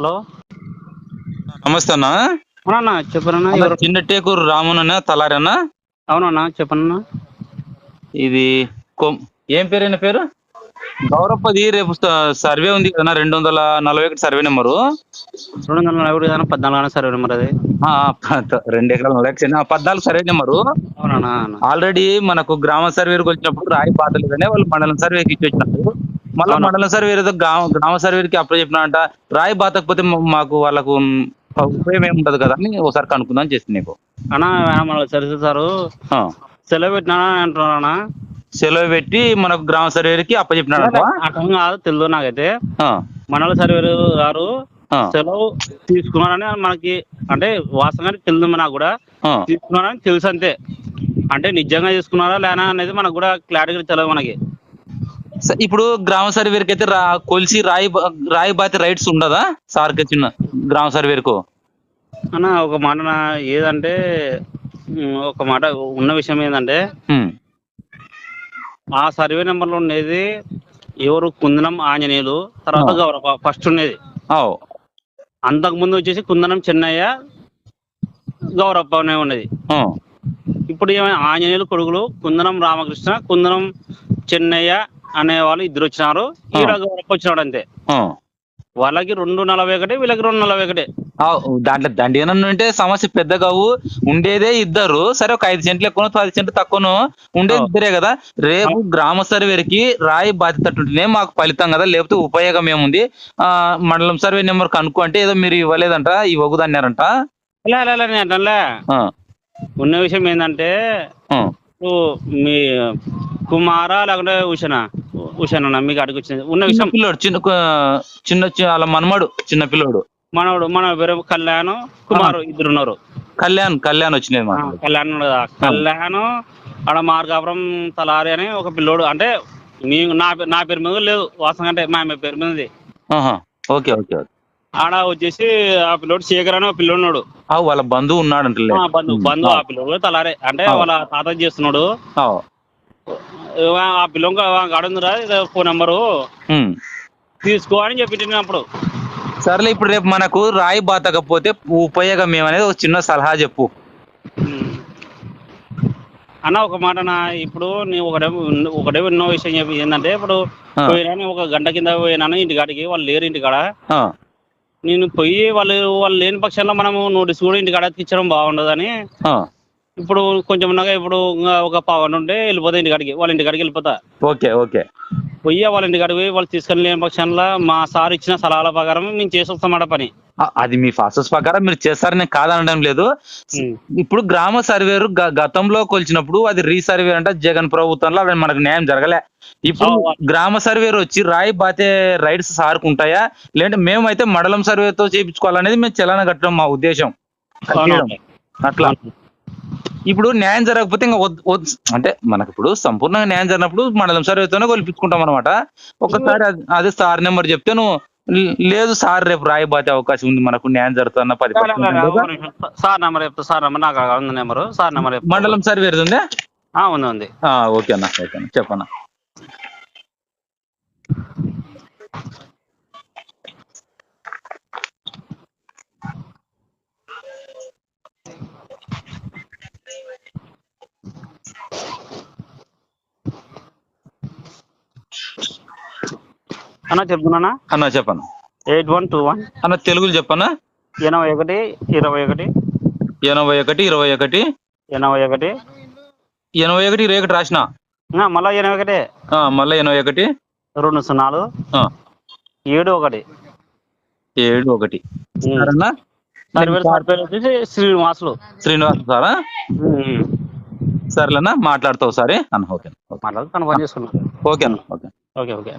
Hello. నమస్తే అన్న. అవునన్నా చెప్పనన్నా ఎవరు? చిన్న టేకూరు రామునన్న తలారన్న? అవునన్నా చెప్పనన్నా. ఇది కొం- ఏం పేరైన పేరు? గౌరప్పది రేపు స- సర్వే ఉంది కదా రెండు వందల నలభై ఒకటి సర్వే నెంబరు. రెండు వందల నలభై ఒకటి కానీ పద్నాలుగు అన్న సరే మరి అది. ఆ, రెండు ఎకరాల నలభై ఒకటి ఆ, పద్నాలుగు సర్వే నెంబరు. అవునన్నా. ఆల్రెడీ మనకు గ్రామ సర్వేకి వచ్చినప్పుడు రాయి పాతలేదనే వాళ్ళు మండలం సర్వేకి ఇచ్చి వచ్చినారు. మళ్ళీ. మండలం సర్వే ఏదో గ్రామ గ్రామ సర్వేకి అప్లై చెప్పినంట రాయి బాతకపోతే మాకు వాళ్ళకు ఉపయోగం ఏమి ఉండదు కదా అని ఒకసారి కనుక్కుందాం చేసింది నీకు. అన్నా మన సరే. సారు. సెలవు పెట్టినా అంటున్నానా సెలవు పెట్టి మనకు గ్రామ సర్వేకి అప్పచెప్పినాడంట అర్థం కాదు తెలియదు నాకైతే. మండల సర్వేరు గారు సెలవు తీసుకున్నారని మనకి అంటే వాస్తవంగా తెలియదు నాకు కూడా. తీసుకున్నారని తెలుసు అంతే. అంటే నిజంగా తీసుకున్నారా లేనా అనేది మనకు కూడా క్లారిటీ తెలియదు మనకి. ఇప్పుడు గ్రామ సర్వేకి అయితే రా కొలిసి రాయి రాయి బాతి రైట్స్ ఉండదా? సార్కి చిన్న గ్రామ సర్వేకు. అన్న ఒక మాట నా ఏదంటే ఒక మాట ఉన్న విషయం ఏంటంటే ఆ సర్వే నెంబర్లో ఉండేది ఎవరు కుందనం ఆంజనేయులు తర్వాత. గౌరవ ఫస్ట్ ఉండేది. అంతకు ముందు వచ్చేసి కుందనం చెన్నయ్య గౌరప్ప అనే ఉండేది. ఇప్పుడు ఏమైనా ఆంజనేయులు కొడుకులు కుందనం రామకృష్ణ కుందనం చెన్నయ్య అనే వాళ్ళు ఇద్దరు వచ్చినారు. ఈడ గౌరప్ప వచ్చినాడు అంతే. వాళ్ళకి రెండు నలభై ఒకటి వీళ్ళకి రెండు నలభై ఒకటి. దాంట్లో దండి ఉంటే సమస్య పెద్దగావు ఉండేదే ఇద్దరు. సరే ఒక ఐదు సెంట్లు ఎక్కువ పది సెంట్లు తక్కువను ఉండేది. ఇద్దరే కదా. రేపు గ్రామ సర్వేకి రాయి బాధ్యత ఉంటేనే మాకు ఫలితం కదా లేకపోతే ఉపయోగం ఏముంది? ఆ మండలం సర్వే నెంబర్ కనుక్కో అంటే ఏదో మీరు ఇవ్వలేదంట ఆ, ఉన్న విషయం ఏంటంటే మీ కుమారా లేకుంటే ఉషనా? ఉషనా మీకు అడిగి వచ్చింది ఉన్న చిన్న విషయం. పిల్లోడు చిన్న చిన్న చి- వాళ్ళ మనమడు చిన్న పిల్లోడు. మనోడు మన వేరే కళ్యాణ్ కుమార్ ఇద్దరు ఉన్నారు. కళ్యాణ్ కళ్యాణ్ వచ్చినది ఆ, మాకు కళ్యాణ్ ఉన్నాడు కదా. కళ్యాణ్ ఆడ మార్గాపురం తలారి అని ఒక పిల్లోడు. అంటే మీ నా పే- నా పేరు మీద లేదు. వాసన అంటే మా అమ్మాయి పేరు మీద. ఉంది ఆహా. Okay okay okay. ఆడ వచ్చేసి ఆ పిల్లోడు శేఖర్ అని ఒక పిల్లోడు ఉన్నాడు. ఆ, వాళ్ళ బంధువు ఉన్నాడంటలే. ఆ బంధు బంధు ఆ. పిల్లోడు తలారే. అంటే. వాళ్ళ తాత చేస్తున్నాడు. ఆ పిల్లోకి ఆడుందిరా ఫోన్ నెంబరు. తీసుకో అని చెప్పి అప్పుడు సర్లే ఇప్పుడు రేపు మనకు రాయి బాతకపోతే ఉపయోగం ఏమనేది ఒక చిన్న సలహా చెప్పు. అన్న ఒక మాట నా ఇప్పుడు నేను ఒకటే ఒకటే ఎన్నో విషయం చెప్పి ఏంటంటే ఇప్పుడు. పోయినా ఒక గంట కింద పోయినాను ఇంటికాడికి వాళ్ళు లేరు ఇంటికాడ నేను పోయి వాళ్ళు వాళ్ళు లేని పక్షంలో మనము నోటీస్ కూడా ఇంటికాడ ఇచ్చడం బాగుండదని. ఇప్పుడు కొంచెం ఉన్నగా ఇప్పుడు ఇంకా ఒక పావన్ ఉంటే వెళ్ళిపోతా ఇంటికాడికి వాళ్ళ ఇంటికాడికి వెళ్ళిపోతా. Okay okay. పోయి వాళ్ళ ఇంటికాడికి పోయి వాళ్ళు తీసుకొని లేని పక్షంలో మా సార్ ఇచ్చిన సలహాల ప్రకారం మేము చేసి వస్తామాట పని. అది మీ ప్రాసెస్ ప్రకారం మీరు చేస్తారని కాదనడం లేదు. ఇప్పుడు గ్రామ సర్వేరు గతంలో కొలిచినప్పుడు అది రీసర్వే అంటే జగన్ ప్రభుత్వంలో అది మనకు న్యాయం జరగలే. ఇప్పుడు. గ్రామ సర్వేరు వచ్చి రాయి బాతే రైట్స్ సార్కు ఉంటాయా? లేదంటే మేమైతే మండలం సర్వేతో చేయించుకోవాలనేది మేము చలన కట్టడం మా ఉద్దేశం. అట్లా. ఇప్పుడు న్యాయం జరగకపోతే ఇంకా అంటే మనకి ఇప్పుడు సంపూర్ణంగా న్యాయం జరిగినప్పుడు మండలం సర్వేతోనే కొలిపించుకుంటాం అనమాట ఒకసారి అది- సార్ నెంబర్ చెప్తే నువ్వు "లే- లేదు సార్ రేపు రాయబాతే అవకాశం ఉంది మనకు న్యాయం జరుగుతున్న పది. సార్ నెంబర్ చెప్తా సార్ నెంబర్ నాకు ఉంది నెంబరు. సార్ నెంబర్ మండలం సర్వే ఉందా? ఆ, ఉంది ఉంది. ఆ, ఓకే అన్న ఓకే అన్న చెప్పన్న అన్న చెప్తున్నానా? అన్న చెప్పన్న ఎయిట్ వన్ టూ వన్. అన్న తెలుగులో చెప్పన్న ఎనభై ఒకటి ఇరవై ఒకటి. ఎనభై ఒకటి ఇరవై ఒకటి. ఎనభై ఒకటి. ఎనభై ఒకటి ఇరవై ఒకటి రాసిన? మళ్ళా ఎనభై ఒకటి. మళ్ళీ ఎనభై ఒకటి. రెండు సున్నాలు. ఏడు ఒకటి. ఏడు ఒకటి. సార్ పేరు వచ్చేసి శ్రీనివాసులు. శ్రీనివాస్ సారా. సరేలేనా మాట్లాడతావు సరే అన్న ఓకే. ఓకే మాట్లాడు కన్ఫర్మ్ చేసుకున్నాను ఓకే అన్న ఓకే. Okay okay.